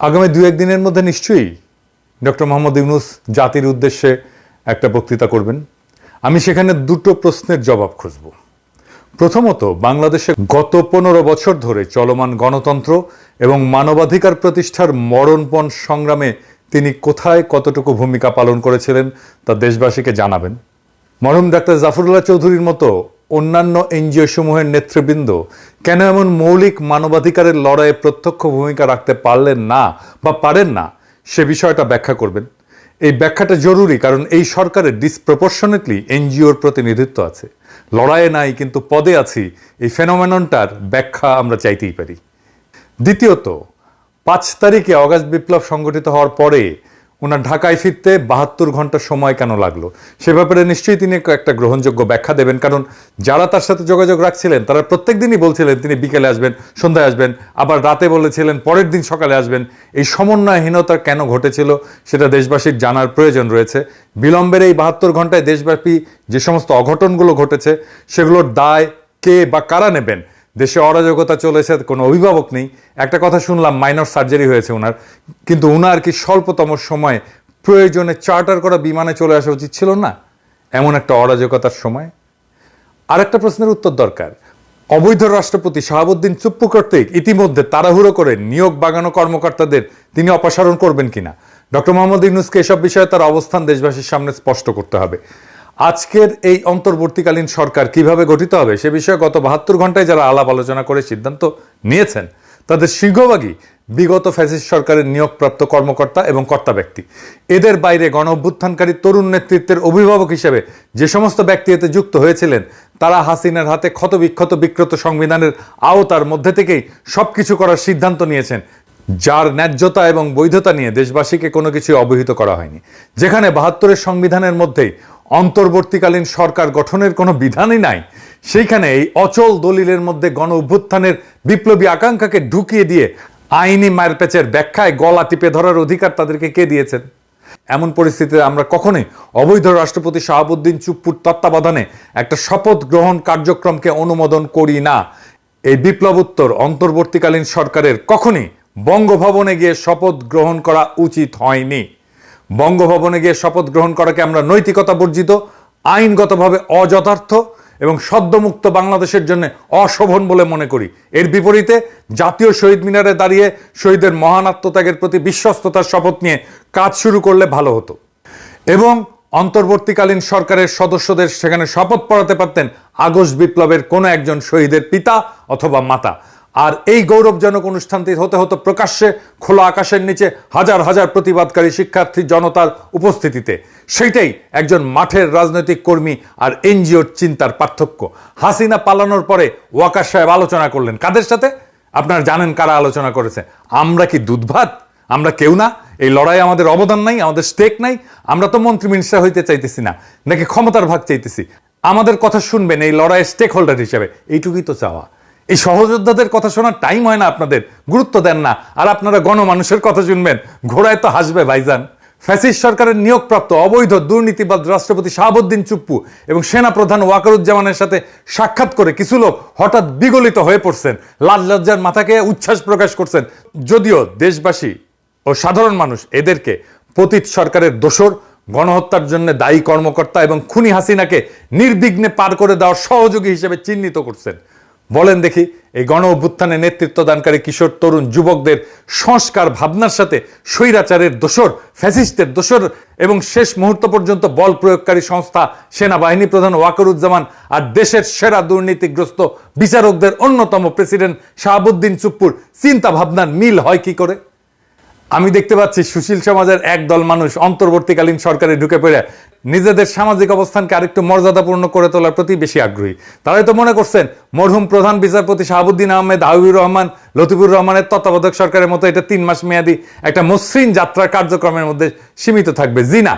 আগামী দু একদিনের মধ্যে নিশ্চয়ই ডক্টর মোহাম্মদ ইউনুস জাতির উদ্দেশ্যে একটা বক্তৃতা করবেন। আমি সেখানে দুটো প্রশ্নের জবাব খুঁজব। প্রথমত, বাংলাদেশে গত পনেরো বছর ধরে চলমান গণতন্ত্র এবং মানবাধিকার প্রতিষ্ঠার মরণপণ সংগ্রামে তিনি কোথায় কতটুকু ভূমিকা পালন করেছিলেন তা দেশবাসীকে জানাবেন। মরহুম ডাক্তার জাফরুল্লাহ চৌধুরীর মতো অন্যান্য এনজিও সমূহের নেতৃবৃন্দ, কেন এমন মৌলিক মানবাধিকারের লড়াইয়ে প্রত্যক্ষ ভূমিকা রাখতে পারলেন না বা পারেন না, সে বিষয়টা ব্যাখ্যা করবেন। এই ব্যাখ্যাটা জরুরি কারণ এই সরকারের ডিসপ্রপোর্শনেটলি এনজিওর প্রতিনিধিত্ব আছে। লড়াইয়ে নাই, কিন্তু পদে আছি, এই ফেনোমেননটার ব্যাখ্যা আমরা চাইতেই পারি। দ্বিতীয়ত, পাঁচ তারিখে অগাস্ট বিপ্লব সংগঠিত হওয়ার পরে ওনার ঢাকায় ফিরতে বাহাত্তর ঘণ্টা সময় কেন লাগল? সে ব্যাপারে নিশ্চয়ই তিনি একটা গ্রহণযোগ্য ব্যাখ্যা দেবেন, কারণ যারা তার সাথে যোগাযোগ রাখছিলেন, তারা প্রত্যেক দিনই বলছিলেন, তিনি বিকেলে আসবেন, সন্ধ্যায় আসবেন, আবার রাতে বলেছিলেন পরের দিন সকালে আসবেন। এই সমন্বয়হীনতা কেন ঘটেছিল সেটা দেশবাসীর জানার প্রয়োজন রয়েছে। বিলম্বের এই বাহাত্তর ঘন্টায় দেশব্যাপী যে সমস্ত অঘটনগুলো ঘটেছে, সেগুলোর দায় কে বা কারা নেবেন? দেশে অরাজকতা চলেছে, কোনো অভিভাবক নেই। একটা কথা শুনলাম মাইনর সার্জারি হয়েছে ওনার কিন্তু ওনার কি স্বল্পতম সময়ে প্রয়োজনে চার্টার করা বিমানে চলে আসা উচিত ছিল না? এমন একটা অরাজকতার সময়। আরেকটা প্রশ্নের উত্তর দরকার। অবৈধ রাষ্ট্রপতি শাহাবুদ্দিন চুপ্পু কর্তৃক ইতিমধ্যে তাড়াহুড়ো করে নিয়োগ বাগানো কর্মকর্তাদের তিনি অপসারণ করবেন কিনা? ডক্টর মোহাম্মদ ইউনুসকে এসব বিষয়ে তার অবস্থান দেশবাসীর সামনে স্পষ্ট করতে হবে। আজকের এই অন্তর্বর্তীকালীন সরকার কীভাবে গঠিত হবে সে বিষয়ে গত বাহাত্তর ঘন্টায় যারা আলাপ আলোচনা করে সিদ্ধান্ত নিয়েছেন, তাদের সিংহভাগই বিগত ফ্যাসিস্ট সরকারের নিয়োগপ্রাপ্ত কর্মকর্তা এবং কর্তা ব্যক্তি। এদের বাইরে গণ অভ্যুত্থানকারী তরুণ নেতৃত্বের অভিভাবক হিসেবে যে সমস্ত ব্যক্তি এতে যুক্ত হয়েছিলেন, তারা হাসিনার হাতে ক্ষতবিক্ষত বিকৃত সংবিধানের আওতার মধ্যে থেকেই সবকিছু করার সিদ্ধান্ত নিয়েছেন, যার ন্যায্যতা এবং বৈধতা নিয়ে দেশবাসীকে কোনো কিছু অবহিত করা হয়নি। যেখানে বাহাত্তরের সংবিধানের মধ্যেই অন্তর্বর্তীকালীন সরকার গঠনের কোনো বিধানই নাই। সেইখানে এই অচল দলিলের মধ্যে গণ অভ্যুত্থানের বিপ্লবী আকাঙ্ক্ষাকে ঢুকিয়ে দিয়ে আইনি মারপ্যাচের ব্যাখ্যায় গলা টিপে ধরার অধিকার তাদেরকে কে দিয়েছেন? এমন পরিস্থিতিতে আমরা কখনোই অবৈধ রাষ্ট্রপতি শাহাবুদ্দিন চুপ্পুর তত্ত্বাবধানে একটা শপথ গ্রহণ কার্যক্রমকে অনুমোদন করি না। এই বিপ্লবোত্তর অন্তর্বর্তীকালীন সরকারের কখনই বঙ্গভবনে গিয়ে শপথ গ্রহণ করা উচিত হয়নি। বঙ্গভবনে গিয়ে শপথ গ্রহণ করাকে আমরা নৈতিকতা বর্জিত, আইনগতভাবে অযথার্থ এবং সদ্যমুক্ত বাংলাদেশের জন্য অশোভন বলে মনে করি। এর বিপরীতে জাতীয় শহীদ মিনারে দাঁড়িয়ে শহীদের মহান আত্মত্যাগের প্রতি বিশ্বস্ততার শপথ নিয়ে কাজ শুরু করলে ভালো হতো। এবং অন্তর্বর্তীকালীন সরকারের সদস্যদের সেখানে শপথ পড়াতে পারতেন আগস্ট বিপ্লবের কোনো একজন শহীদের পিতা অথবা মাতা। আর এই গৌরবজনক অনুষ্ঠানটি হতে হতো প্রকাশ্যে খোলা আকাশের নিচে হাজার হাজার প্রতিবাদকারী শিক্ষার্থী জনতার উপস্থিতিতে। সেইটাই একজন মাঠের রাজনৈতিক কর্মী আর এনজিওর চিন্তার পার্থক্য। হাসিনা পালানোর পরে ওয়াকার সাহেব আলোচনা করলেন। কাদের সাথে? আপনারা জানেন কারা আলোচনা করেছে। আমরা কি দুধভাত? আমরা কেউ না? এই লড়াই আমাদের অবদান নাই, আমাদের স্টেক নাই। আমরা তো মন্ত্রী মিনিস্টার হইতে চাইতেছি না, নাকি ক্ষমতার ভাগ চাইতেছি। আমাদের কথা শুনবেন এই লড়াইয়ের স্টেক হোল্ডার হিসেবে। এইটুকুই তো চাওয়া। এই সহযোদ্ধাদের কথা শোনার টাইম হয় না আপনাদের, গুরুত্ব দেন না। আর আপনারা গণমানুষের কথা শুনবেন। ঘোড়ায় তো হাসবে ভাইজান। ফ্যাসিস্ট সরকারের নিয়োগপ্রাপ্ত অবৈধ দুর্নীতিবাদ রাষ্ট্রপতি শাহাবুদ্দিন চুপ্পু এবং সেনাপ্রধান ওয়াকারুজ্জামানের সাথে সাক্ষাৎ করে কিছু লোক হঠাৎ বিগলিত হয়ে পড়ছেন লাল লজ্জার মাথাকে উচ্ছ্বাস প্রকাশ করছেন। যদিও দেশবাসী ও সাধারণ মানুষ এদেরকে পতিত সরকারের দোসর গণহত্যার জন্য দায়ী কর্মকর্তা এবং খুনি হাসিনাকে নির্বিঘ্নে পার করে দেওয়ার সহযোগী হিসেবে চিহ্নিত করছেন। বলেন দেখি, এই গণ অভ্যুত্থানে নেতৃত্ব দানকারী কিশোর তরুণ যুবকদের সংস্কার ভাবনার সাথে স্বৈরাচারের দোসর ফ্যাসিস্টের দোসর এবং শেষ মুহূর্ত পর্যন্ত বল প্রয়োগকারী সংস্থা সেনাবাহিনী প্রধান ওয়াকরুজ্জামান আর দেশের সেরা দুর্নীতিগ্রস্ত বিচারকদের অন্যতম প্রেসিডেন্ট শাহাবুদ্দিন চুপ্পুর চিন্তা ভাবনার মিল হয় কি করে? আমি দেখতে পাচ্ছি সুশীল সমাজের একদল মানুষ অন্তর্বর্তীকালীন সরকারে ঢুকে পড়ে নিজেদের সামাজিক অবস্থানকে আরেকটু মর্যাদাপূর্ণ করে তোলার প্রতি বেশি আগ্রহী। তারাই তো মনে করছেন, মরহুম প্রধান বিচারপতি শাহাবুদ্দিন আহমেদ হাবিবুর রহমান, লতিফুর রহমানের তত্ত্বাবধায়ক সরকারের মতো এটা তিন মাস মেয়াদি একটা মসৃণ যাত্রার কার্যক্রমের মধ্যে সীমিত থাকবে। জি না